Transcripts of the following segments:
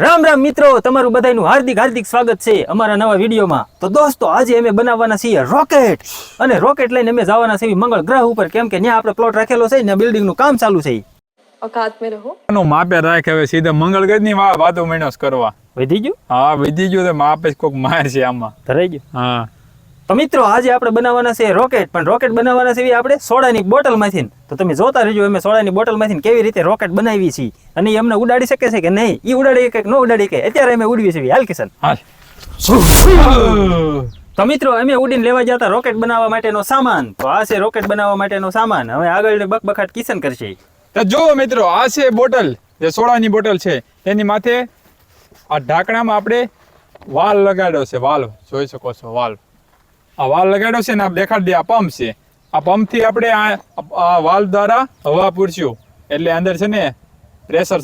રામ રામ મિત્રો તમારું બધાનું હાર્દિક હાર્દિક સ્વાગત છે અમારા નવા વિડીયોમાં. તો દોસ્તો આજે અમે બનાવવાના છીએ રોકેટ. અને રોકેટ લઈને અમે જવાના છીએ મંગળ ગ્રહ ઉપર કેમ કે ત્યાં આપણે પ્લોટ રાખેલો છે ને બિલ્ડિંગનું કામ ચાલુ છે. ઓકાત માપે રાખ હવે સીધા મંગળ ગ્રહની વાતો મણસ કરવા. વધી ગયું? હા વધી ગયું તો માપે કોક માર છે આમાં. ધરાઈ ગયું? હા. તો મિત્રો આજે આપણે બનાવવાના છે રોકેટ. પણ રોકેટ બનાવવાના છે આપણે સોડાની બોટલમાંથી. તો તમે જોતા રહેજો અમે સોડાની બોટલમાંથી કેવી રીતે રોકેટ બનાવી છીએ. અને એ અમને ઉડાડી શકે છે કે નહીં? એ ઉડાડી કે ન ઉડાડી કે? અત્યારે અમે ઉડવી છીએ. હાલ કિશન. તો મિત્રો અમે ઉડીને લેવા જતા રોકેટ બનાવવા માટેનો સામાન. તો આ છે રોકેટ બનાવવા માટેનો સામાન. હવે આગળ બકબખાટ કિશન કરશે. તો જુઓ મિત્રો આ છે બોટલ. જે સોડાની બોટલ છે. એની માથે આ ઢાંકણામાં આપણે વાલ લગાડ્યો છે. વાલ. જોઈ શકો છો વાલ. આ વાલ લગાડ્યો છે ને આ દેખાડી દે આ પંપ છે. આ પંપથી આપણે આ આ વાલ દ્વારા હવા પૂરશું. એટલે અંદર છે ને પ્રેશર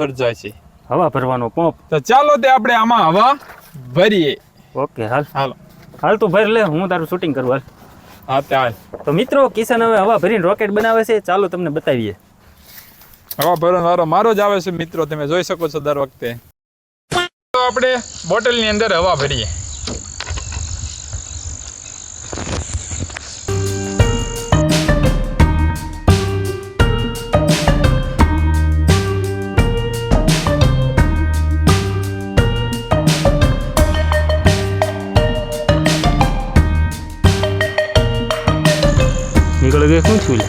સર્જાય છે. હવા ભરવાનો પંપ. તો ચાલો તે આપણે આમાં હવા ભરીએ. ઓકે હાલ. હાલો. હાલ તું ભર લે હું તારું શૂટિંગ કરું હાલ. હા ત્યાં તો મિત્રો કિશન હવે હવા ભરીને રોકેટ બનાવે છે. ચાલો તમને બતાવીએ. હવા ભરવાનો વારો મારો જ આવે છે મિત્રો તમે જોઈ શકો છો દર વખતે. તો આપણે બોટલની અંદર હવા ભરીએ. નીકળી ગઈ શું થયું?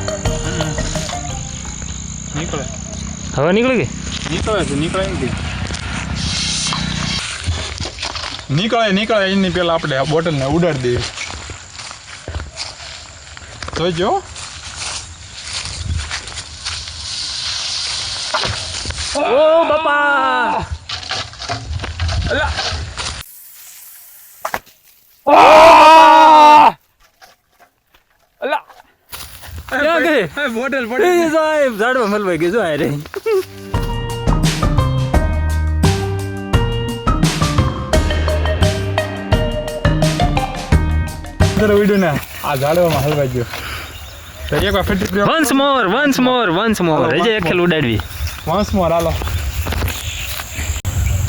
નીકળે. હવે નીકળી ગઈ નીકળે છે નીકળે નથી નીકળે નીકળે એની પેલા આપણે આ બોટલને ઉડાડી દઈએ. જોઈજો. ઓ બાપા! અલા ક્યાં ગઈ? એ બોટલ પડી. સાહેબ ઝાડમાં મલવાઈ ગઈ જો અરે કરો અંદર ના આ ઝાડવામાં હલવાઈ ગયો. તો એક વાર fatty once more once more once more હજી એક ખેલ ઉડાડવી. વન્સ મોર હાલો.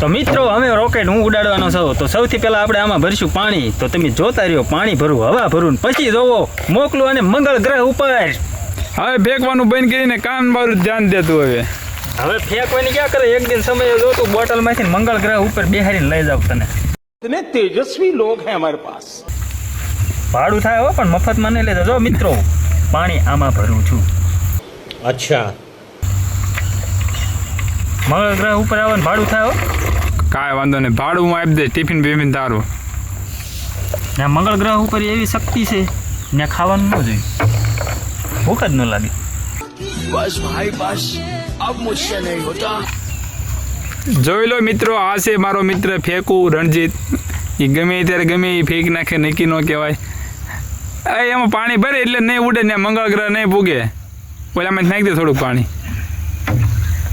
તો મિત્રો અમે રોકેટ હું ઉડાડવાનો છું. તો સૌથી પહેલા આપણે આમાં ભરશું પાણી. તો તમે જોતા રહ્યો પાણી ભરવું હવા ભરવું ને પછી જોવો. મોકલું અને મંગળ ગ્રહ ઉપર. હવે ફેંકવાનું બંધ કરીને કામ મારું ધ્યાન દેતું હવે. હવે ફેંકવાની ક્યાં કરે? એક દિન સમય જો જોતું બોટલમાંથી મંગળ ગ્રહ ઉપર બેહારીને લઈ જાવ તને. તને તેજસ્વી લોક હે અમારે પાસ ભાડું થાય હો પણ મફતમાં નહીં લેતા. જો મિત્રો પાણી આમાં ભરું છું. અચ્છા મંગળ ગ્રહ ઉપર આવવાનું ભાડું થાય હો. કાંઈ વાંધો નહીં. ભાડું હું આપી દે ટિફિન બિફિન તારું. ને મંગળ ગ્રહ ઉપર એવી શક્તિ છે ને ખાવાનું ન જોઈએ. ભૂખ જ ન લાગે બસ ભાઈ બસ અબ મુજસે નહીં હોતા જોઈ લો મિત્રો આ છે મારો મિત્ર ફેંકું રણજીત. એ ગમે ત્યારે ગમે એ ફેંક નાખે નક્કી ન કહેવાય. એ એમાં પાણી ભરે એટલે નહીં ઉડે ને મંગળ ગ્રહ નહીં પૂગે ઓલામાં નાખી દે થોડુંક પાણી.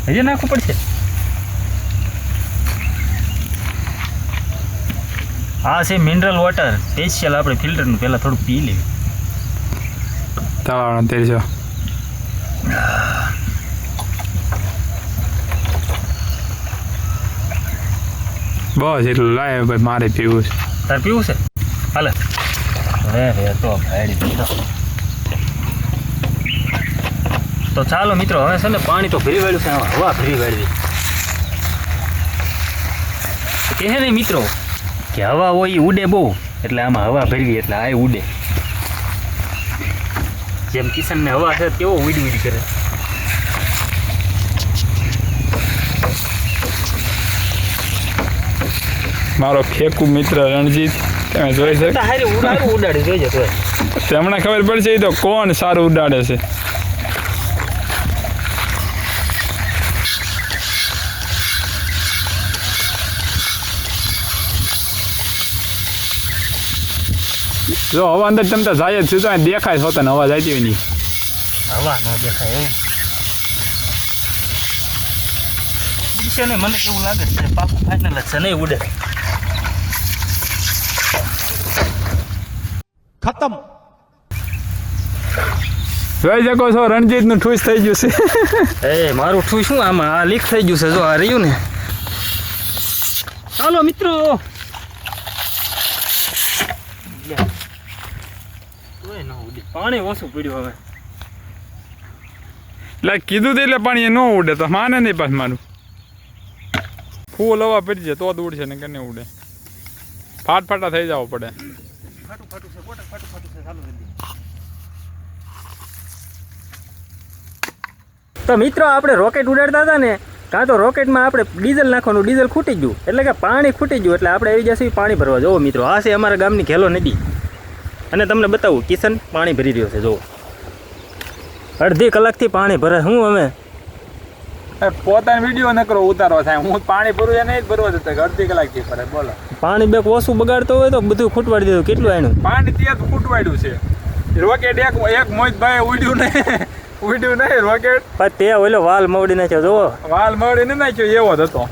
હજી નાખવું પડશે? હા છે મિનરલ વોટર સ્પેશિયલ આપણે ફિલ્ટરનું પહેલાં થોડું પી લેવું. તેલ છો બસ એટલું લાય ભાઈ મારે પીવું છે તાર પીવું છે હાલે હવે હવે તો દીધો તો ચાલો મિત્રો હવે છે ને પાણી તો ભરી વાળ્યું છે હવા ભરી વાળવી કહે ને મિત્રો કે હવા હોય એ ઉડે બહુ એટલે આમાં હવા ભરવી એટલે આ ઉડે જેમ કિશનને હવા છે કેવો ઉડ ઉડ કરે. મારો ફેકુ મિત્ર રણજીત તમે જોઈ શકો હારી ઉડાડું ઉડાડી જોઈએ તો તમને ખબર પડશે એ તો કોણ સારું ઉડાડે છે? જો હવા અંદર જમતા જાય જ છે. તો દેખાય છો તને હવા જાય નહીં હવા ન દેખાય ઉડશે ને મને કેવું લાગે છે? પાકું ફાઇનલ જ છે નહીં ઉડે. ખતમ. જોઈ શકો છો રણજીતનું ઠૂસ થઈ ગયું છે. એ મારું ઠૂસ શું આમાં? આ લીક થઈ ગયું છે જો આ રહ્યું ને. ચાલો મિત્રો. Yeah. તોય ન ઉડે. પાણી ઓછું પડ્યું હવે. એટલે કીધું તો એટલે પાણી એ ન ઉડે તો માને નહીં પાછ મારું. ફૂલ હવા પડી જાય તો જ ઉડશે ને કે નહીં ઉડે. ફાટ ફાટા થઈ જવો પડે. ફાટું ફાટું છે બોટા ફાટું ફાટું છે ચાલુ કરી તો મિત્રો આપણે રોકેટ ઉડાડતા હતા ને કાં તો રોકેટમાં આપણે ડીઝલ નાખવાનું ડીઝલ ખૂટી ગયું. એટલે કે પાણી ખૂટી ગયું એટલે આપણે આવી જશે પાણી ભરવા. જવો મિત્રો આ છે અમારા ગામની ખેલો નદી. અને તમને બતાવું કિશન પાણી ભરી રહ્યો છે જુઓ. અડધી કલાકથી પાણી ભરે હું અમે? પોતાનો વીડિયો ન કરો ઉતારો થાય હું પાણી ભરું એ નહીં જ ભરવા જતો અડધી કલાકથી ભરે બોલો. પાણી બેક ઓછું બગાડતો હોય તો બધું ખૂટવાડી દીધું કેટલું આનું પાણી ત્યાં જ ફૂટવાડ્યું છે. રોકેટ એક એક મોહિતભાઈ ઉડ્યું નહીં. ઉડ્યું નહીં રોકેટ પણ તે ઓલો વાલ મવડી નાખ્યો જુઓ. વાલ મળીને નાખ્યો એવો જ હતો.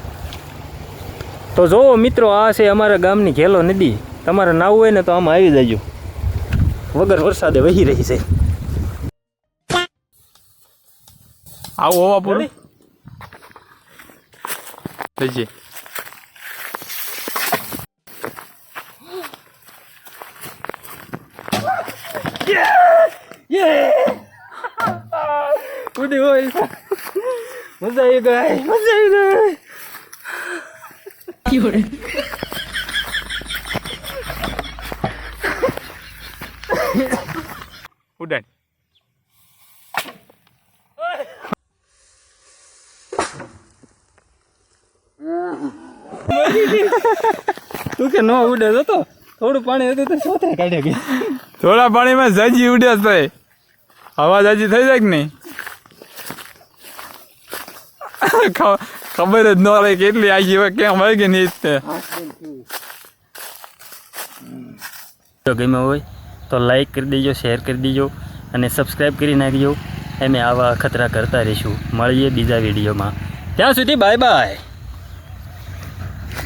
તો જુઓ મિત્રો આ છે અમારા ગામની ઘેલો નદી. તમારે નાવું હોય ને તો આમાં આવી જજો. વગર વરસાદે વહી રહી છે. આવું હોવા પૂરું થઈ છે કુદી હોય. મજા આવી ગઈ મજા આવી ગઈ. ઉડાડ. તું કે ન ઉડે તો તો? થોડું પાણી હતું તો સોતરે કાઢે કે. થોડા પાણીમાં જાજી ઉડે ભાઈ હવા જાજી થઈ જાય કે નહીં? ખબર જ ન રહે કેટલી આજી હોય ક્યાં હોય કે નહીં ગમ્યો હોય? તો લાઈક કરી દેજો શેર કરી દેજો અને સબસ્ક્રાઈબ કરી નાખજો. અમે આવા ખતરા કરતા રહીશું. મળીએ બીજા વિડીયોમાં. ત્યાં સુધી બાય બાય